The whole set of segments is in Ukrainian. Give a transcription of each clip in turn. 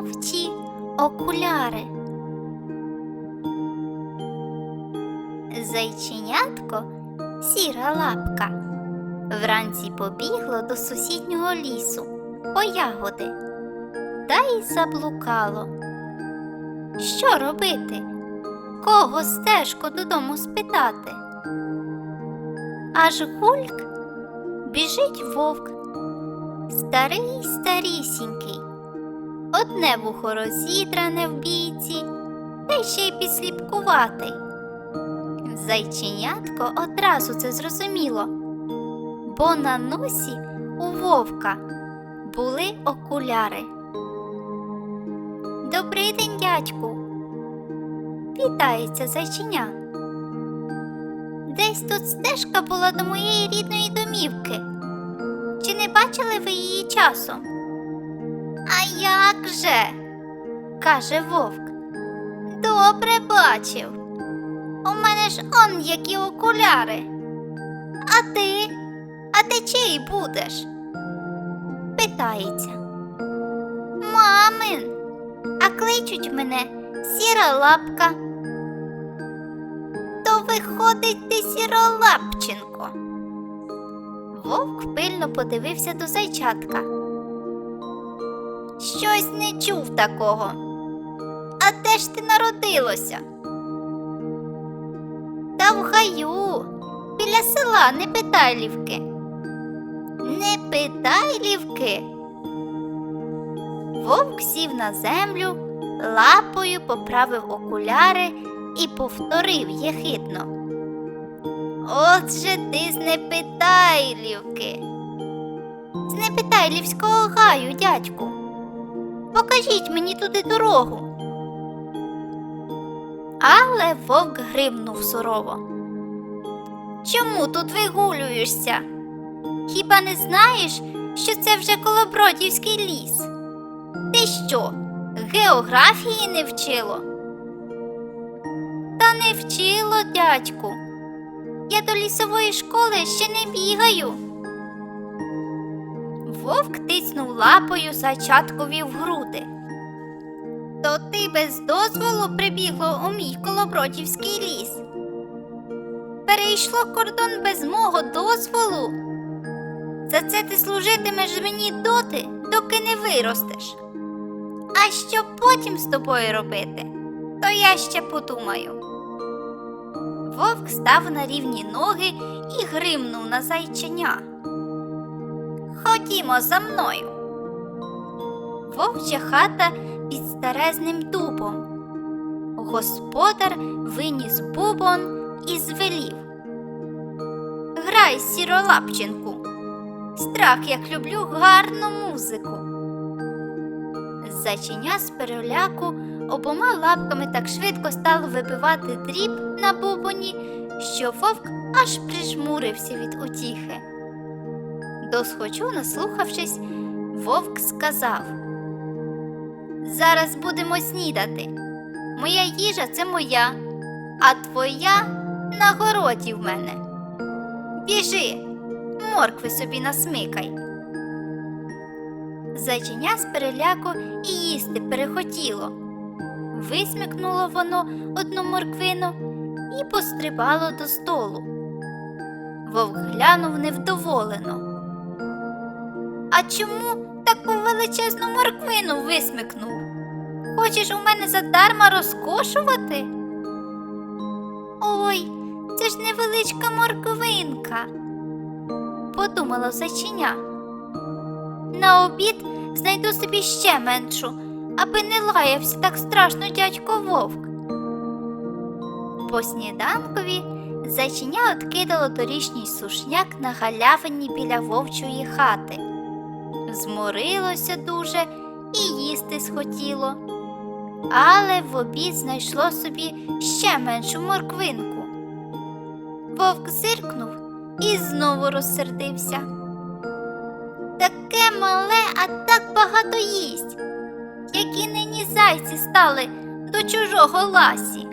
вовчі окуляри. Зайченятко, сіра лапка, вранці побігло до сусіднього лісу по ягоди та й заблукало. Що робити? Кого стежку додому спитати? Аж гульк біжить вовк, старий старісінький, одне вухо розідране в бійці, та ще й підсліпкуватий. Зайченятко одразу це зрозуміло, бо на носі у вовка були окуляри. Добрий день, дядьку. Вітається зайченя. Десь тут стежка була до моєї рідної домівки. Чи не бачили ви її часом? Як же? каже вовк. Добре бачив. У мене ж он які окуляри. А ти? А ти чий будеш? Питається. Мамин, а кличуть мене сіра лапка. То виходить ти сіролапченко. Вовк пильно подивився до зайчатка. Щось не чув такого. А де ж ти народилося? Та в гаю, біля села Непитайлівки. Непитайлівки. Вовк сів на землю, лапою поправив окуляри і повторив єхидно. Отже ти з Непитайлівки. З Непитайлівського гаю, дядьку. Покажіть мені туди дорогу. Але вовк гримнув сурово. Чому тут вигулюєшся? Хіба не знаєш, що це вже Колобродівський ліс? Ти що, географії не вчило? Та не вчило, дядьку. Я до лісової школи ще не бігаю. Вовк тицнув лапою зайчаткові в груди. То ти без дозволу прибігло у мій колобродівський ліс. Перейшло кордон без мого дозволу. За це ти служитимеш мені доти, доки не виростеш. А що потім з тобою робити, то я ще подумаю. Вовк став на рівні ноги і гримнув на зайченя. Ходімо за мною. Вовча хата під старезним дубом. Господар виніс бубон і звелів. Грай, сіролапченку. Страх, як люблю гарну музику. Зайченя з переляку обома лапками так швидко стало вибивати дріб на бубоні, що вовк аж прижмурився від утіхи. Досхочу, наслухавшись, вовк сказав Зараз будемо снідати. Моя їжа це моя, а твоя на городі в мене. Біжи, моркви собі насмикай. Зайченя з переляку і їсти перехотіло. Висмикнуло воно одну морквину і пострибало до столу. Вовк глянув невдоволено. А чому таку величезну морквину висмикнув? Хочеш у мене задарма розкошувати? Ой, це ж невеличка морквинка, подумала зайчиня. На обід знайду собі ще меншу, аби не лаявся так страшно дядько вовк. По сніданкові зайчиня откидало торішній сушняк на галявині біля вовчої хати. Зморилося дуже і їсти схотіло. Але в обід знайшло собі ще меншу морквинку. Вовк зиркнув і знову розсердився. Таке мале, а так багато їсть, які нині зайці стали до чужого ласі.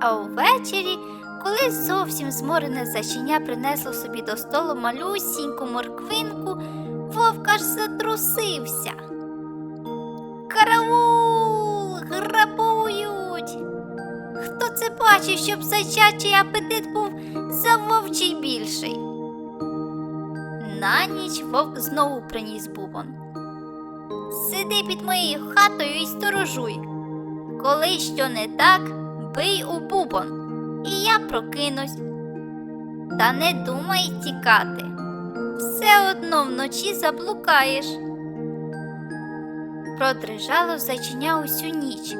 А увечері, коли зовсім зморене зачиня принесло собі до столу малюсіньку морквинку, вовк аж затрусився. Караул грабують. Хто це бачив, щоб зайчачий апетит був за вовчий більший? На ніч вовк знову приніс бубон. Сиди під моєю хатою і сторожуй. Коли що не так, бий у бубон, і я прокинусь. Та не думай тікати. Все одно вночі заблукаєш. Продрижало зайчиня усю ніч.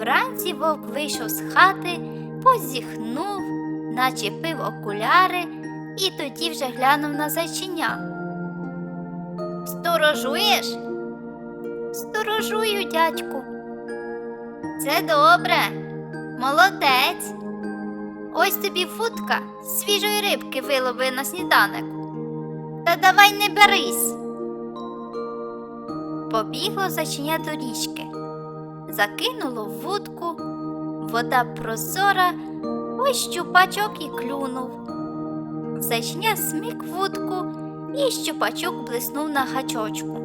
Вранці вовк вийшов з хати, позіхнув, начепив окуляри і тоді вже глянув на зайчиня. Сторожуєш? Сторожую, дядьку. Це добре, молодець. Ось тобі футка свіжої рибки вилови на сніданок. Та давай не берись. Побігло зайчиня до річки, закинуло в вудку, вода прозора, ось щупачок і клюнув. Зайчиня смік вудку, і щупачок блиснув на гачочку.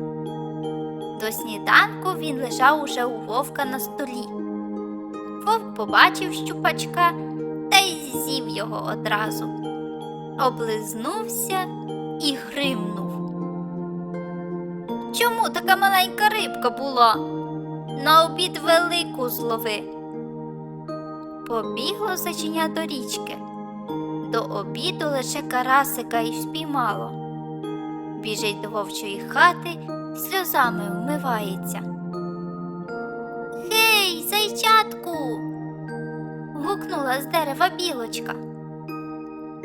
До сніданку він лежав уже у вовка на столі. Вовк побачив щупачка та й з'їв його одразу. Облизнувся і гримнув. Чому така маленька рибка була? На обід велику злови. Побігло зачиня до річки. До обіду лише карасика й спіймало. Біжить до вовчої хати, сльозами вмивається. Гей, зайчатку. гукнула з дерева білочка.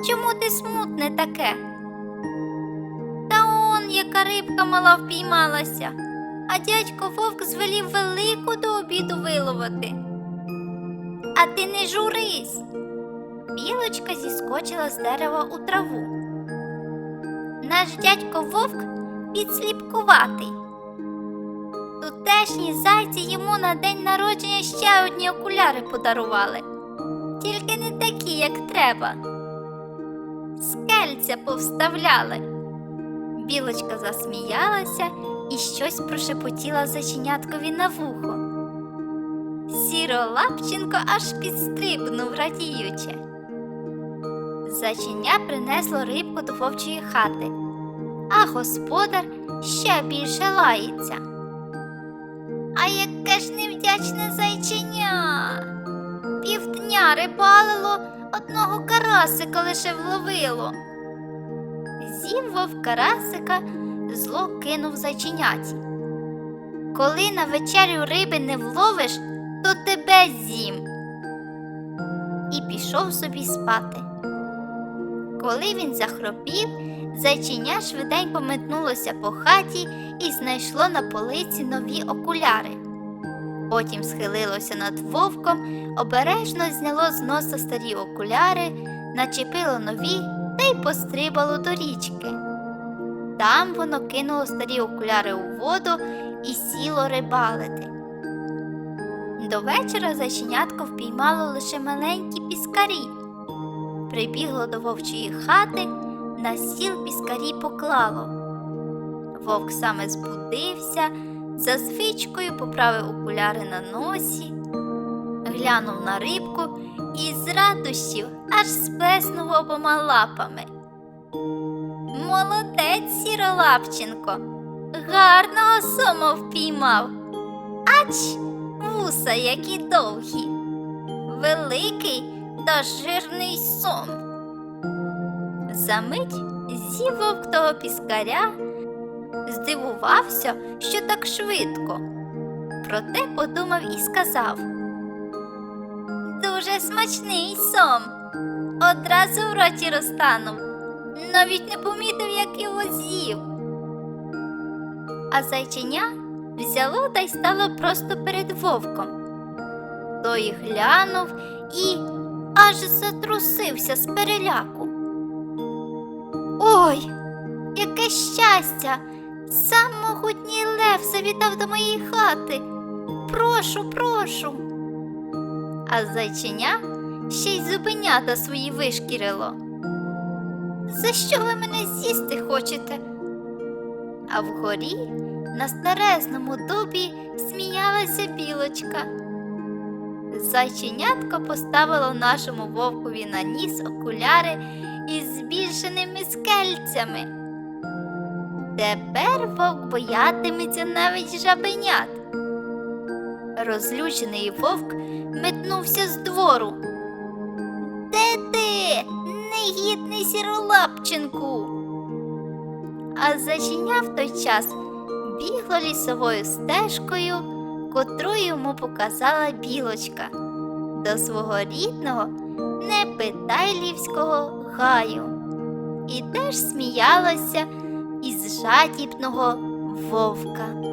Чому ти смутне таке? Та рибка мала впіймалася, а дядько вовк звелів велику до обіду виловити. А ти не журись. Білочка зіскочила з дерева у траву. Наш дядько вовк підсліпкуватий. Тутешні зайці йому на день народження ще одні окуляри подарували, тільки не такі, як треба. Скельця повставляли. Білочка засміялася і щось прошепотіла заченяткові на вухо. Сіролапченко аж підстрибнув, радіючи. Заченя принесло рибку до вовчої хати, а господар ще більше лається. А яке ж невдячне зайченя. Півдня рибалило, одного карасика лише вловило. З'їв вовк карасика, зло кинув зайченяті. Коли на вечерю риби не вловиш, то тебе з'їм. І пішов собі спати. Коли він захропів, зайченя швиденько метнулося по хаті і знайшло на полиці нові окуляри. Потім схилилося над вовком, обережно зняло з носа старі окуляри, начепило нові та й пострибало до річки. Там воно кинуло старі окуляри у воду і сіло рибалити. До вечора зайченятко впіймало лише маленькі піскарі. Прибігло до вовчої хати, на сіл піскарі поклало. Вовк саме збудився, за звичкою поправив окуляри на носі, глянув на рибку радощів аж сплеснув обома лапами. Молодець, сіролапченко, гарного сома впіймав. Ач, вуса які довгі, великий та жирний сом. Замить з'їв вовк того піскаря, здивувався, що так швидко. Проте подумав і сказав Дуже смачний сом. Одразу в роті розтанув, навіть не помітив, як його з'їв. А зайченя взяло та й стало просто перед вовком. Той глянув і аж затрусився з переляку. Ой, яке щастя! Сам могутній лев завітав до моєї хати. Прошу, прошу. А зайченя ще й зубенята свої вишкірило. За що ви мене з'їсти хочете? А вгорі на старезному дубі сміялася білочка. зайченятко поставило нашому вовкові на ніс окуляри із збільшеними скельцями. Тепер вовк боятиметься навіть жабенят. Розлючений вовк метнувся з двору. Де ти, негідний сіролапченку? А зачиня в той час бігло лісовою стежкою, котру йому показала білочка до свого рідного непитайлівського гаю. І теж сміялася із жадібного вовка.